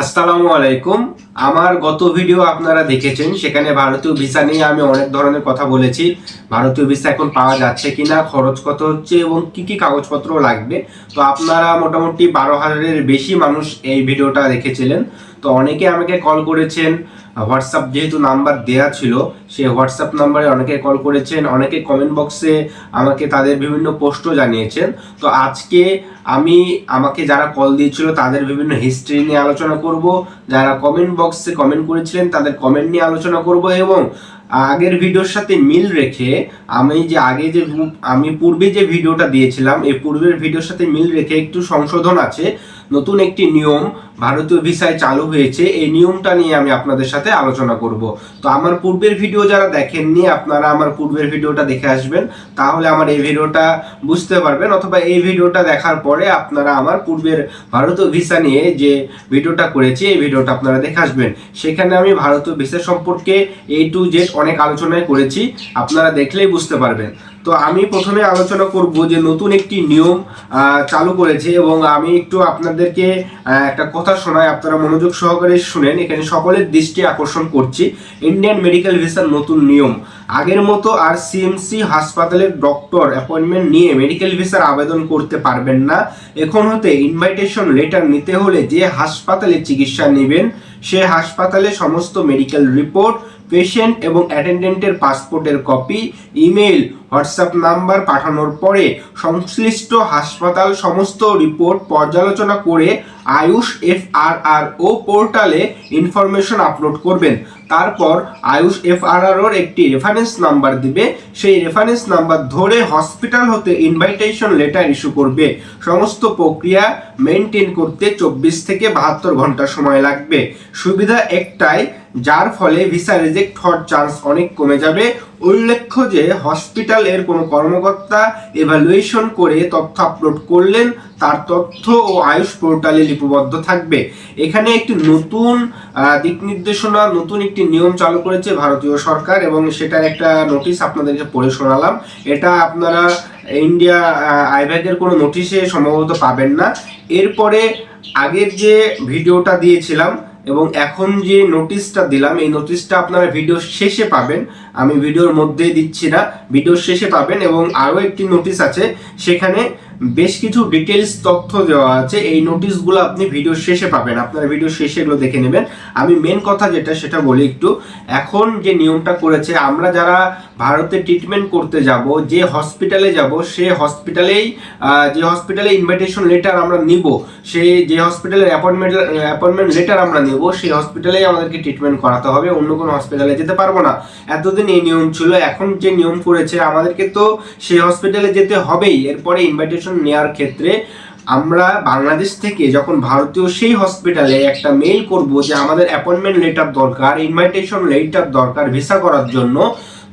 আসসালামু আলাইকুম। আমার গত ভিডিও আপনারা দেখেছেন, সেখানে ভারতীয় ভিসা নিয়ে আমি অনেক ধরনের কথা বলেছি। ভারতীয় ভিসা এখন পাওয়া যাচ্ছে কিনা, খরচ কত হচ্ছে এবং কি কি কাগজপত্র লাগবে? তো আপনারা মোটামুটি বারো হাজারের বেশি মানুষ এই ভিডিওটা দেখেছিলেন। তো অনেকে আমাকে কল করেছেন হোয়াটসঅ্যাপ যেহেতু নাম্বার দেয়া ছিল সেই হোয়াটসঅ্যাপ নাম্বারে অনেকে কল করেছেন, অনেকে কমেন্ট বক্সে আমাকে তাদের বিভিন্ন পোস্টও জানিয়েছেন। তো আজকে আমি, আমাকে যারা কল দিয়েছিল, তাদের বিভিন্ন হিস্ট্রি নিয়ে আলোচনা করব। যারা কমেন্ট বক্সে কমেন্ট করেছিলেন, তাদের কমেন্ট নিয়ে আলোচনা করব এবং আগের ভিডিওর সাথে মিল রেখে আমি যে আগে যে আমি পূর্বে যে ভিডিওটা দিয়েছিলাম, এই পূর্বের ভিডিওর সাথে মিল রেখে একটু সংশোধন আছে। নতুন একটি নিয়ম ভারতীয় ভিসায় চালু হয়েছে। এই নিয়মটা নিয়ে আমি আপনাদের সাথে আলোচনা করব। তো আমার পূর্বের ভিডিও যারা দেখেননি, আপনারা আমার পূর্বের ভিডিওটা দেখে আসবেন। তাহলে আমার এই ভিডিওটা বুঝতে পারবেন, অথবা এই ভিডিওটা দেখার পরে আপনারা আমার পূর্বের ভারতীয় ভিসা নিয়ে যে ভিডিওটা করেছি, এই ভিডিওটা আপনারা দেখে আসবেন। সেখানে আমি ভারতীয় ভিসা সম্পর্কে এ টু জেড অনেক আলোচনায় করেছি। আপনারা দেখলেই বুঝতে পারবেন। তো আমি প্রথমে আলোচনা করব যে নতুন একটি নিয়ম চালু করেছে এবং আমি একটু আপনাদেরকে একটা কথা শোনাই, আপনারা মনোযোগ সহকারে শুনেন। এখানে সকলের দৃষ্টি আকর্ষণ করছি। ইন্ডিয়ান মেডিকেল ভিসার নতুন নিয়ম। আগের মতো আর সিএমসি হাসপাতালের ডক্টর অ্যাপয়েন্টমেন্ট নিয়ে মেডিকেল ভিসার আবেদন করতে পারবেন না। এখন হতে ইনভাইটেশন লেটার নিতে হলে যে হাসপাতালে চিকিৎসা নেবেন, সে হাসপাতালে সমস্ত মেডিকেল রিপোর্ট পেশেন্ট এবং অ্যাটেন্ডেন্টের পাসপোর্টের কপি ইমেল হোয়াটসঅ্যাপ নাম্বার পাঠানোর পরে সংশ্লিষ্ট হাসপাতাল সমস্ত রিপোর্ট পর্যালোচনা করে আয়ুষ এফ আর আর ও পোর্টালে ইনফরমেশন আপলোড করবেন। তারপর আয়ুষ এফ আর আর ওর একটি রেফারেন্স নাম্বার দিবে। সেই রেফারেন্স নাম্বার ধরে হসপিটাল হতে ইনভাইটেশন লেটার ইস্যু করবে। সমস্ত প্রক্রিয়া মেনটেন করতে চব্বিশ থেকে বাহাত্তর ঘণ্টা সময় লাগবে। সুবিধা একটাই যার ফলে ভিসা রিজেক্ট হওয়ার চান্স অনেক কমে যাবে। উল্লেখ্য যে হসপিটালের কোনো কর্মকর্তা এভালুয়েশন করে তথ্য আপলোড করলেন, তার তথ্য ও আয়ুষ পোর্টালে লিপিবদ্ধ থাকবে। এখানে একটি নতুন দিক নির্দেশনা, নতুন একটি নিয়ম চালু করেছে ভারতীয় সরকার এবং সেটার একটা নোটিশ আপনাদেরকে পড়ে শোনালাম। এটা আপনারা ইন্ডিয়া আইব্যাগের কোনো নোটিশে সম্ভবত পাবেন না। এরপরে আগের যে ভিডিওটা দিয়েছিলাম এবং এখন যে নোটিশটা দিলাম, এই নোটিশটা আপনারা ভিডিও শেষে পাবেন। আমি ভিডিওর মধ্যে দিচ্ছি না ভিডিও শেষে পাবেন এবং আরও একটি নোটিশ আছে, সেখানে বেশ কিছু ডিটেলস তথ্য দেওয়া আছে। এই নোটিশগুলো আপনি ভিডিও শেষে পাবেন। আপনারা ভিডিও শেষে এগুলো দেখে নেবেন। আমি মেন কথা যেটা, সেটা বলি একটু। এখন যে নিয়মটা করেছে, আমরা যারা ভারতে ট্রিটমেন্ট করতে যাব, যে হসপিটালে যাব, সে হসপিটালেই যে হসপিটালে ইনভাইটেশন লেটার আমরা নিব সেই যে হসপিটালের অ্যাপয়েন্টমেন্ট অ্যাপয়েন্টমেন্ট লেটার আমরা নেব, সেই হসপিটালেই আমাদেরকে ট্রিটমেন্ট করাতে হবে। অন্য কোনো হসপিটালে যেতে পারব না। এতদিন এই নিয়ম ছিল। এখন যে নিয়ম করেছে, আমাদেরকে তো সেই হসপিটালে যেতে হবেই। এরপরে ইনভাইটেশন নেওয়ার ক্ষেত্রে আমরা বাংলাদেশ থেকে যখন ভারতীয় সেই হসপিটালে একটা মেইল করব যে আমাদের অ্যাপয়েন্টমেন্ট লেটার দরকার ইনভাইটেশন লেটার দরকার ভিসা করার জন্য,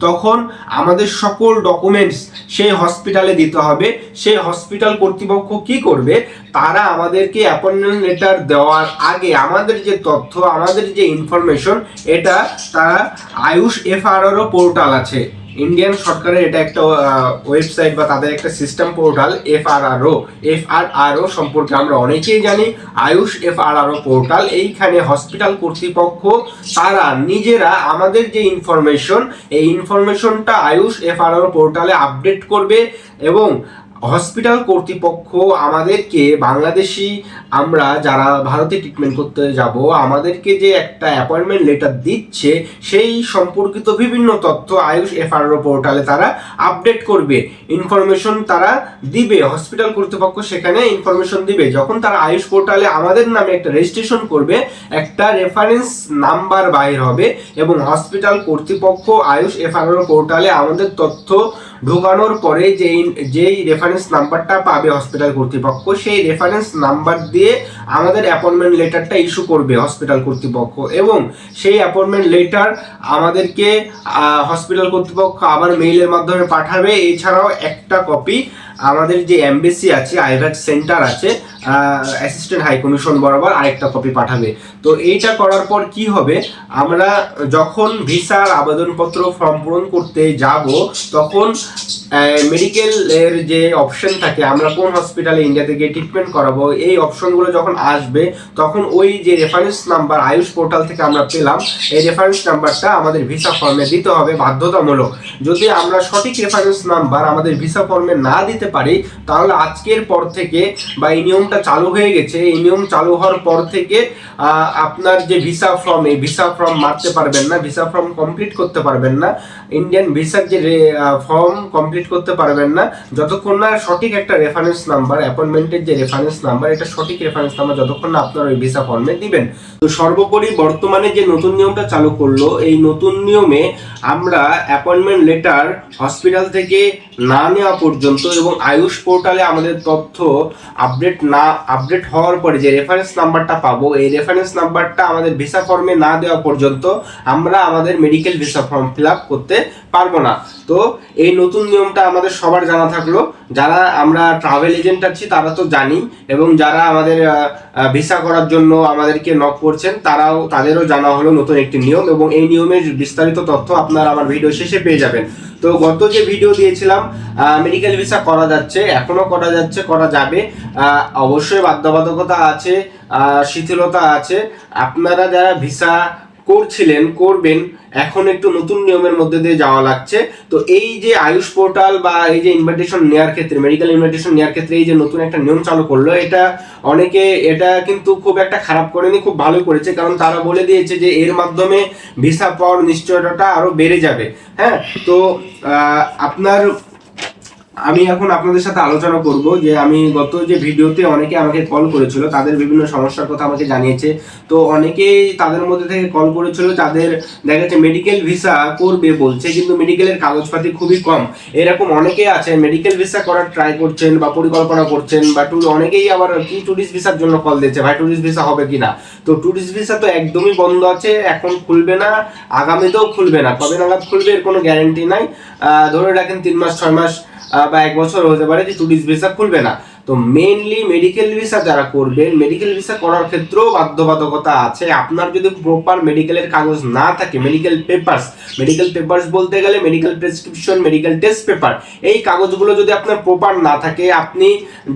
তখন আমাদের সকল ডকুমেন্টস সেই হসপিটালে দিতে হবে। সেই হসপিটাল কর্তৃপক্ষ কি করবে? তারা আমাদেরকে অ্যাপয়েন্টমেন্ট লেটার দেওয়ার আগে আমাদের যে তথ্য, আমাদের যে ইনফরমেশন এটা তারা আয়ুষ এফআরআরও পোর্টাল আছে। ইন্ডিয়ান সরকারের এটা একটা ওয়েবসাইট বা তাদের একটা system portal F R R O F R R O সম্পর্কে আমরা অনেকেই জানি। Ayush F R R O portal এইখানে হসপিটাল কর্তৃপক্ষ, তারা নিজেরা আমাদের যে ইনফরমেশন এই ইনফরমেশনটা আয়ুষ এফ আর আর ও পোর্টালে আপডেট করবে এবং হসপিটাল কর্তৃপক্ষ আমাদেরকে, বাংলাদেশি আমরা যারা ভারতে ট্রিটমেন্ট করতে যাব, আমাদেরকে যে একটা অ্যাপয়েন্টমেন্ট লেটার দিচ্ছে, সেই সম্পর্কিত বিভিন্ন তথ্য আয়ুষ এফআরও পোর্টালে তারা আপডেট করবে। ইনফরমেশন তারা দিবে হসপিটাল কর্তৃপক্ষ সেখানে ইনফরমেশন দিবে। যখন তারা আয়ুষ পোর্টালে আমাদের নামে একটা রেজিস্ট্রেশন করবে, একটা রেফারেন্স নাম্বার বাইর হবে এবং হসপিটাল কর্তৃপক্ষ আয়ুষ এফআরও পোর্টালে আমাদের তথ্য ঢোকানোর পরে যেই যেই রেফারেন্স নাম্বারটা পাবে হসপিটাল কর্তৃপক্ষ, সেই রেফারেন্স নাম্বার দিয়ে আমাদের অ্যাপয়েন্টমেন্ট লেটারটা ইস্যু করবে হসপিটাল কর্তৃপক্ষ। এবং সেই অ্যাপয়েন্টমেন্ট লেটার আমাদেরকে হসপিটাল কর্তৃপক্ষ আবার মেইলের মাধ্যমে পাঠাবে। এছাড়াও একটা কপি আমাদের যে এমবেসি আছে আইভ্যাক সেন্টার আছে অ্যাসিস্ট্যান্ট হাই কমিশন বরাবর আরেকটা কপি পাঠাবে। তো এইটা করার পর কি হবে? আমরা যখন ভিসার আবেদনপত্র ফর্ম পূরণ করতে যাব, তখন মেডিকেল এর যে অপশন থাকে, আমরা কোন হসপিটালে ইন্ডিয়াতে গিয়ে ট্রিটমেন্ট করাবো, এই অপশনগুলো যখন আসবে, তখন ওই যে রেফারেন্স নাম্বার আয়ুষ পোর্টাল থেকে আমরা পেলাম, এই রেফারেন্স নাম্বারটা আমাদের ভিসা ফর্মে দিতে হবে বাধ্যতামূলক। যদি আমরা সঠিক রেফারেন্স নাম্বার আমাদের ভিসা ফর্মে না দিতে পারি, তাহলে আজকের পর থেকে বা এই নিয়মটা চালু হয়ে গেছে। এই নিয়ম চালু হওয়ার পর থেকে আপনার যে ভিসা ফর্ম, এই ভিসা ফর্ম মারতে পারবেন না, ভিসা ফর্ম কমপ্লিট করতে পারবেন না ইন্ডিয়ান ভিসার যে ফর্ম কমপ্লিট করতে পারবেন না, যতক্ষণ না সঠিক একটা রেফারেন্স নাম্বার অ্যাপয়েন্টমেন্টের যে রেফারেন্স নাম্বার এটা সঠিক রেফারেন্স নাম্বার যতক্ষণ না আপনার ওই ভিসা ফর্মে দিবেন। তো সর্বোপরি বর্তমানে যে নতুন নিয়মটা চালু করল, এই নতুন নিয়মে আমরা অ্যাপয়েন্টমেন্ট লেটার হসপিটাল থেকে না নেওয়া পর্যন্ত এবং আয়ুষ পোর্টালে আমাদের তথ্য আপডেট না আপডেট হওয়ার পরে যে রেফারেন্স নাম্বারটা পাবো, এই রেফারেন্স নাম্বারটা আমাদের ভিসা ফর্মে না দেওয়া পর্যন্ত আমরা আমাদের medical visa form fill up করতে পারব না। তো এই নতুন নিয়মটা আমাদের সবার জানা থাকল। যারা আমরা ট্রাভেল এজেন্ট আছি, তারা তো জানি, এবং যারা আমাদের ভিসা করার জন্য আমাদেরকে নক করছেন, তারাও, তাদেরও জানা হলো নতুন একটি নিয়ম, এবং এই নিয়মের বিস্তারিত তথ্য আপনারা আমার ভিডিও শেষে পেয়ে যাবেন। তো গত যে ভিডিও দিয়েছিলাম মেডিকেল ভিসা করা যাচ্ছে, এখনও করা যাচ্ছে, করা যাবে। অবশ্যই বাধ্যবাধকতা আছে শিথিলতা আছে। আপনারা যারা ভিসা করছিলেন, করবেন, এখন একটু নতুন নিয়মের মধ্যে দিয়ে যাওয়া লাগছে। তো এই যে আয়ুষ পোর্টাল বা এই যে ইনভাইটেশন নেওয়ার ক্ষেত্রে মেডিকেল ইনভাইটেশন নেওয়ার ক্ষেত্রে এই যে নতুন একটা নিয়ম চালু করল, এটা অনেকে, এটা কিন্তু খুব একটা খারাপ করেনি, খুব ভালো করেছে। কারণ তারা বলে দিয়েছে যে এর মাধ্যমে ভিসা পাওয়ার নিশ্চয়তাটা আরও বেড়ে যাবে। হ্যাঁ? তো আপনার আমি এখন আপনাদের সাথে আলোচনা করব যে আমি গত যে ভিডিওতে অনেকে আমাকে কল করেছিল, তাদের বিভিন্ন সমস্যার কথা আমাকে জানিয়েছে। তো অনেকেই তাদের মধ্যে থেকে কল করেছিল তাদের দেখা যাচ্ছে মেডিকেল ভিসা করবে বলছে, কিন্তু মেডিকেলের কাগজপাতি খুবই কম। এরকম অনেকেই আছে মেডিকেল ভিসা করার ট্রাই করছেন বা পরিকল্পনা করছেন, বা ট্যুর অনেকেই আবার কি ট্যুরিস্ট ভিসার জন্য কল দিচ্ছে ভাই ট্যুরিস্ট ভিসা হবে কিনা? তো ট্যুরিস্ট ভিসা তো একদমই বন্ধ আছে, এখন খুলবে না, আগামীতেও খুলবে না, কবে নাগাদ খুলবে এর কোনো গ্যারান্টি নাই। ধরে রাখেন তিন মাস, ছয় মাস বা এক বছর হতে পারে যে ট্যুরিস্ট ভিসা খুলবে না। তো মেইনলি মেডিকেল ভিসা যারা করবেন মেডিকেল ভিসা করার ক্ষেত্রেও বাধ্যবাধকতা আছে। আপনার যদি প্রপার মেডিকেলের কাগজ না থাকে মেডিকেল পেপারস মেডিকেল পেপারস বলতে গেলে medical prescription medical test paper এই কাগজগুলো যদি আপনার প্রপার না থাকে, আপনি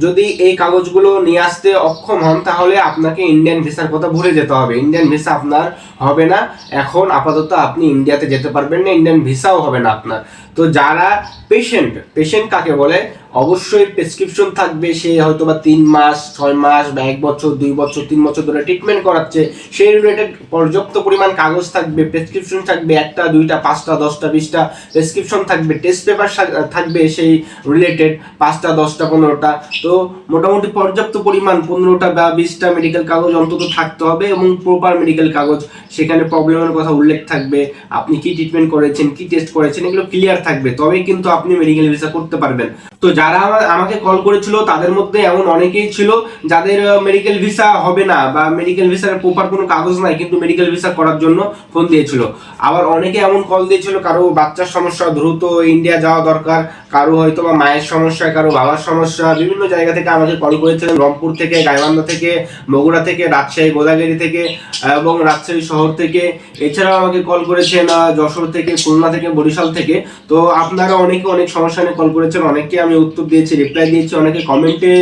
যদি এই কাগজগুলো নিয়ে আসতে অক্ষম হন, তাহলে আপনাকে ইন্ডিয়ান ভিসার কথা ভুলে যেতে হবে। ইন্ডিয়ান ভিসা আপনার হবে না। এখন আপাতত আপনি ইন্ডিয়াতে যেতে পারবেন না ইন্ডিয়ান ভিসাও হবে না আপনার। তো যারা পেশেন্ট পেশেন্ট কাকে বলে? অবশ্যই প্রেসক্রিপশন থাকবে, সে হয়তো বা তিন মাস, ছয় মাস বা এক বছর, দুই বছর, তিন বছর ধরে ট্রিটমেন্ট করাচ্ছে। সেই রিলেটেড পর্যাপ্ত পরিমাণ কাগজ থাকবে প্রেসক্রিপশন থাকবে, একটা, দুইটা, পাঁচটা, দশটা, বিশটা প্রেসক্রিপশন থাকবে টেস্ট পেপার থাকবে সেই রিলেটেড পাঁচটা, দশটা, পনেরোটা। তো মোটামুটি পর্যাপ্ত পরিমাণ, পনেরোটা বা বিশটা মেডিকেল কাগজ অন্তত থাকতে হবে এবং প্রপার মেডিকেল কাগজ। সেখানে প্রবলেমের কথা উল্লেখ থাকবে, আপনি কি ট্রিটমেন্ট করেছেন, কি টেস্ট করেছেন, এগুলো ক্লিয়ার থাকবে। তবেই কিন্তু আপনি মেডিকেল ভিসা করতে পারবেন। তো যারা আমা- আমাকে কল করেছিল, তাদের মধ্যে এমন অনেকেই ছিল যাদের মেডিকেল ভিসা হবে না বা মেডিকেল ভিসার প্রপার কোনো কাগজ নাই, কিন্তু মেডিকেল ভিসা করার জন্য ফোন দিয়েছিল। আবার অনেকে এমন কল দিয়েছিল, কারও বাচ্চার সমস্যা, দ্রুত ইন্ডিয়া যাওয়া দরকার, কারও হয়তো বা মায়ের সমস্যা, কারও বাবার সমস্যা, বিভিন্ন জায়গা থেকে আমাকে কল করেছিলেন রংপুর থেকে, গাইবান্ধা থেকে, বগুড়া থেকে, রাজশাহী গোদাগাড়ি থেকে, এবং রাজশাহী শহর থেকে। এছাড়াও আমাকে কল করেছেন যশোর থেকে, খুলনা থেকে, বরিশাল থেকে। তো আপনারা অনেকে অনেক সমস্যা নিয়ে কল করেছেন, অনেককে আমি উত্তর দিয়েছি রিপ্লাই দিয়েছি, অনেকে কমেন্টে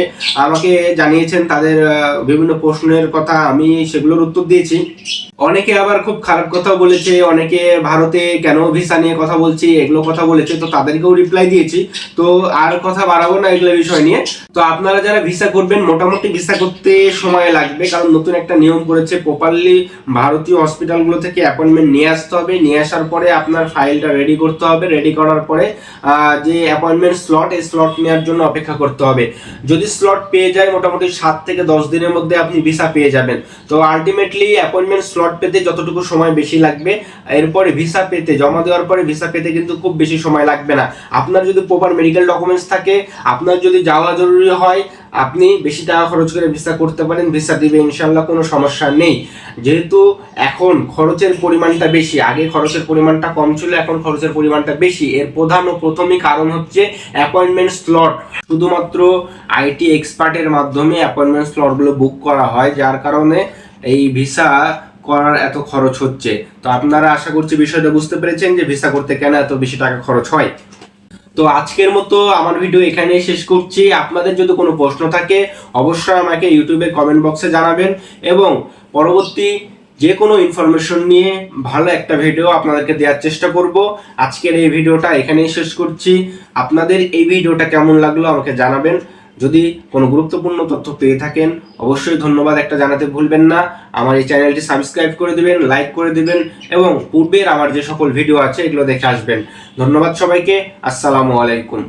আমাকে জানিয়েছেন তাদের বিভিন্ন প্রশ্নের কথা আমি সেগুলোর উত্তর দিয়েছি। অনেকে আবার খুব খারাপ কথা বলেছে, অনেকে ভারতে কেন ভিসা নিয়ে কথা বলছি, এগুলো কথা বলেছে, তো তাদেরকেও রিপ্লাই দিয়েছি। তো আর কথা বাড়াবো না এগুলো বিষয় নিয়ে। তো আপনারা যারা ভিসা করবেন, মোটামুটি ভিসা করতে সময় লাগবে, কারণ নতুন একটা নিয়ম করেছে প্রপারলি ভারতীয় হসপিটালগুলো থেকে অ্যাপয়েন্টমেন্ট নিয়ে আসতে হবে। নিয়ে আসার পরে আপনার ফাইলটা রেডি করতে হবে। রেডি করার পরে যে অ্যাপয়েন্টমেন্ট স্লট এই স্লট নেওয়ার জন্য অপেক্ষা করতে হবে। যদি স্লট পেয়ে যায়, মোটামুটি সাত থেকে দশ দিনের মধ্যে আপনি ভিসা পেয়ে যাবেন। তো আলটিমেটলি অ্যাপয়েন্টমেন্ট স্লট পেতে যতটুকু সময় বেশি লাগবে, এরপরে ভিসা পেতে, জমা দেওয়ার পরে ভিসা পেতে কিন্তু খুব বেশি সময় লাগবে না। আপনার যদি প্রপার মেডিকেল ডকুমেন্টস থাকে, আপনার যদি যাওয়া জরুরি হয় আপনি বেশি টাকা খরচ করে ভিসা করতে পারেন ভিসা দিবে ইনশাল্লাহ কোনো সমস্যা নেই। যেহেতু এখন খরচের পরিমাণটা বেশি, আগে খরচের পরিমাণটা কম ছিল, এখন খরচের পরিমাণটা বেশি। এর প্রধান ও প্রথমই কারণ হচ্ছে অ্যাপয়েন্টমেন্ট স্লট শুধুমাত্র আইটি এক্সপার্টের মাধ্যমে অ্যাপয়েন্টমেন্ট স্লটগুলো বুক করা হয়, যার কারণে এই ভিসা করার এত খরচ হচ্ছে। তো আপনারা আশা করছি বিষয়টা বুঝতে পেরেছেন যে ভিসা করতে কেন এত বেশি টাকা খরচ হয়। তো আজকের মতো আমার ভিডিও এখানেই শেষ করছি। আপনাদের যদি কোনো প্রশ্ন থাকে, অবশ্যই আমাকে ইউটিউবে কমেন্ট বক্সে জানাবেন এবং পরবর্তী যে কোনো ইনফরমেশন নিয়ে ভালো একটা ভিডিও আপনাদেরকে দেওয়ার চেষ্টা করব। আজকের এই ভিডিওটা এখানেই শেষ করছি। আপনাদের এই ভিডিওটা কেমন লাগল আমাকে জানাবেন। যদি কোনো গুরুত্বপূর্ণ তথ্য পেয়ে থাকেন, অবশ্যই ধন্যবাদ, একটা জানাতে ভুলবেন না। আমার এই চ্যানেলটি সাবস্ক্রাইব করে দিবেন লাইক করে দিবেন, এবং পূর্বের আমার যে সকল ভিডিও আছে, এগুলো দেখে আসবেন। ধন্যবাদ সবাইকে, আসসালামু আলাইকুম।